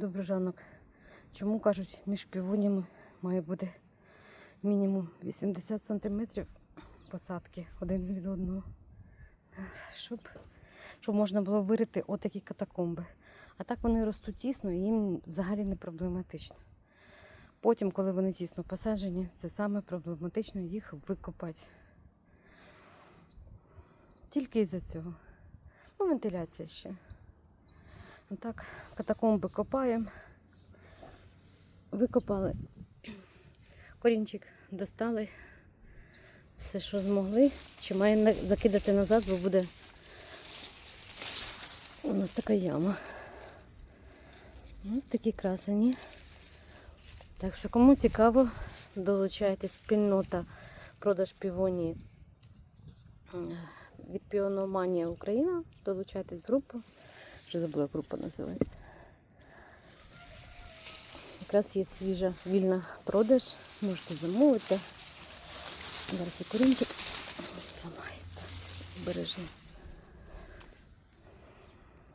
Добрий ранок. Чому кажуть, між півонями має бути мінімум 80 см посадки один від одного. Щоб, щоб можна було вирити отакі катакомби. А так вони ростуть тісно і їм взагалі не проблематично. Потім, коли вони тісно посаджені, це саме проблематично їх викопати. Тільки із-за цього. Ну, вентиляція ще. Отак, катакомби копаємо. Викопали. Корінчик достали. Все, що змогли. Чи має закидати назад, бо буде у нас така яма. Ось такі красені. Так що, кому цікаво, долучайтесь спільнота продаж півонії від Піономанія Україна. Долучайтесь в групу. Вже забула, група називається. Якраз є свіжа вільна продаж. Можете замовити. Зараз і корінчик зламається. Бережно.